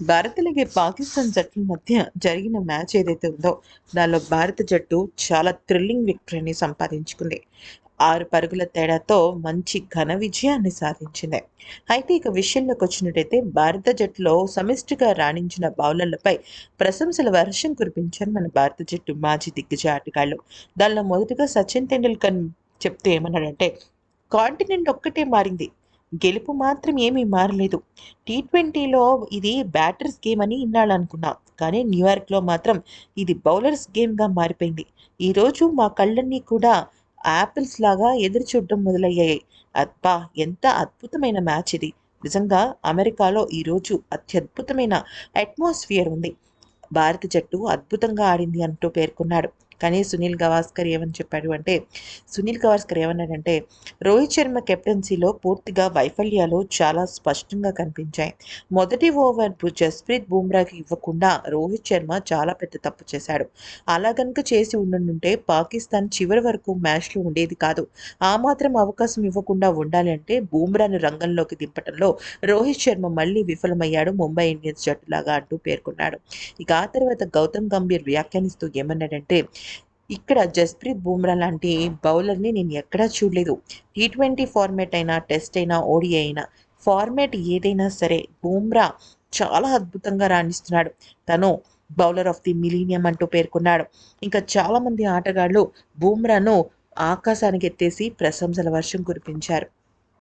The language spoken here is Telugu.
భారత్ అలాగే పాకిస్తాన్ జట్ల మధ్య జరిగిన మ్యాచ్ ఏదైతే ఉందో దానిలో భారత జట్టు చాలా థ్రిల్లింగ్ విక్టరీని సంపాదించుకుంది. ఆరు పరుగుల తేడాతో మంచి ఘన విజయాన్ని సాధించింది. అయితే ఇక విషయంలోకి వచ్చినట్టయితే భారత జట్టులో సమిష్టిగా రాణించిన బౌలర్లపై ప్రశంసల వర్షం కురిపించారు మన భారత జట్టు మాజీ దిగ్గజ ఆటగాళ్ళు. దానిలో మొదటగా సచిన్ టెండూల్కర్ చెప్తూ ఏమన్నాడంటే కాంటినెంట్ ఒక్కటే మారింది. గెలుపు మాత్రం ఏమీ మారలేదు. టీ ట్వంటీలో ఇది బ్యాటర్స్ గేమ్ అని ఇన్నాళ్ళు అనుకున్నాం కానీ న్యూయార్క్లో మాత్రం ఇది బౌలర్స్ గేమ్గా మారిపోయింది. ఈరోజు మా కళ్ళన్నీ కూడా యాపిల్స్ లాగా ఎదురు చూడడం మొదలయ్యాయి. అబ్బా ఎంత అద్భుతమైన మ్యాచ్ ఇది. నిజంగా అమెరికాలో ఈరోజు అత్యద్భుతమైన అట్మాస్ఫియర్ ఉంది. భారత జట్టు అద్భుతంగా ఆడింది అంటూ పేర్కొన్నాడు. కానీ సునీల్ గవాస్కర్ ఏమని చెప్పాడు అంటే సునీల్ గవాస్కర్ ఏమన్నాడంటే రోహిత్ శర్మ కెప్టెన్సీలో పూర్తిగా వైఫల్యాలు చాలా స్పష్టంగా కనిపించాయి. మొదటి ఓవర్ జస్ప్రీత్ బుమ్రాకి ఇవ్వకుండా రోహిత్ శర్మ చాలా పెద్ద తప్పు చేశాడు. అలా కనుక చేసి ఉండనుంటే పాకిస్తాన్ చివరి వరకు మ్యాచ్లో ఉండేది కాదు. ఆ మాత్రం అవకాశం ఇవ్వకుండా ఉండాలి అంటే బూమ్రాను రంగంలోకి దింపటంలో రోహిత్ శర్మ మళ్ళీ విఫలమయ్యాడు ముంబై ఇండియన్స్ జట్టులాగా అంటూ పేర్కొన్నాడు. ఇక ఆ తర్వాత గౌతమ్ గంభీర్ వ్యాఖ్యానిస్తూ ఏమన్నాడంటే ఇక్కడ జస్ప్రీత్ బూమ్రా లాంటి బౌలర్ని నేను ఎక్కడా చూడలేదు. టీ ట్వంటీ ఫార్మేట్ అయినా టెస్ట్ అయినా ఓడి అయినా ఫార్మేట్ ఏదైనా సరే బూమ్రా చాలా అద్భుతంగా రాణిస్తున్నాడు. తను బౌలర్ ఆఫ్ ది మిలీనియం అంటూ పేర్కొన్నాడు. ఇంకా చాలామంది ఆటగాళ్ళు బూమ్రాను ఆకాశానికి ఎత్తేసి ప్రశంసల వర్షం కురిపించారు.